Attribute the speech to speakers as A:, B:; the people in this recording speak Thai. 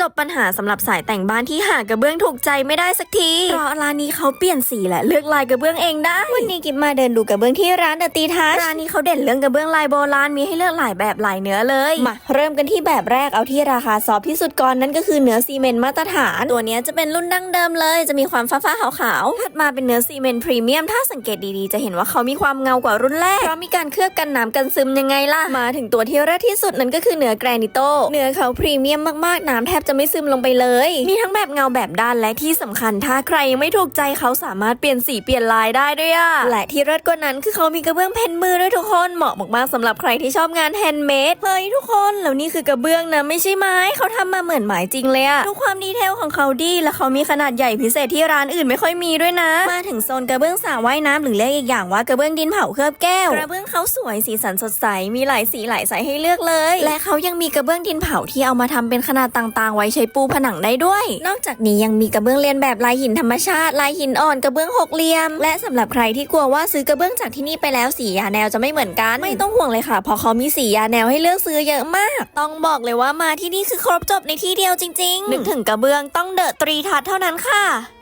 A: จบปัญหาสำหรับสายแต่งบ้านที่หากระเบื้องถูกใจไม่ได้สักทีเพราะร้านนี้เขาเปลี่ยนสีและเลือกลายกระเบื้องเองได้ วันนี้กิบมาเดินดูกระเบื้องที่ร้านเดอะตีทัชร้านนี้เขาเด่นเรื่องกระเบื้องลายโบราณมีให้เลือกหลายแบบหลายเนื้อเลยมาเริ่มกันที่แบบแรกเอาที่ราคาซอฟที่สุดก่อนนั่นก็คือเนื้อซีเมนต์มาตรฐาน ตัวเนี้ยจะเป็นรุ่นดั้งเดิมเลย จะมีความฟ้าๆขาวๆถัดมาเป็นเนื้อซีเมนต์พรีเมียมถ้าสังเกตดีๆ จะเห็นว่าเขามีความเงากว่ารุ่นแรกเพราะมีการเคลือบกันน้ำกันซึมยังไงล่ะมาถึงตัวที่แรกที่สุดนั่นก็คือเนื้อแกรนิโตเนื้อเขาพรีเมียมมากๆน้ำแทบจะไม่ซึมลงไปเลย มีทั้งแบบเงาแบบด้านและที่สำคัญถ้าใครยังไม่ถูกใจเขาสามารถเปลี่ยนสีเปลี่ยนลายได้ด้วยอะและที่เลิศกว่านั้นคือเขามีกระเบื้องเพนมือด้วยทุกคนเหมาะมากๆสำหรับใครที่ชอบงานแฮนด์เมดเฮ้ยทุกคนแล้วนี่คือกระเบื้องนะไม่ใช่ไม้เขาทำมาเหมือนไม้จริงเลยอะทุกความดีเทลของเขาดีและเขามีขนาดใหญ่พิเศษที่ร้านอื่นไม่ค่อยมีด้วยนะ มาถึงโซนกระเบื้องสระว่ายน้ำหรือเรียกอีกอย่างว่ากระเบื้องดินเผาเคลือบแก้ว กระเบื้องเขาสวยสีสันสดใสมีหลายสีหลายไซส์ให้เลือกเลย และเขายังมีกระเบื้องดินเผาที่เอามาทำเป็นขนาดต่างๆว้ใช้ปูผนังได้ด้วย นอกจากนี้ยังมีกระเบื้องเรียนแบบลายหินธรรมชาติลายหินอ่อนกระเบื้องหกเหลี่ยม และสำหรับใครที่กลัวว่าซื้อกระเบื้องจากที่นี่ไปแล้วสียาแนวจะไม่เหมือนกัน ไม่ต้องห่วงเลยค่ะเพราะเขามีสียาแนวให้เลือกซื้อเยอะมาก ต้องบอกเลยว่ามาที่นี่คือครบจบในที่เดียวจริง ๆ นึกถึงกระเบื้องต้องเดอะตรีทัศเท่านั้นค่ะ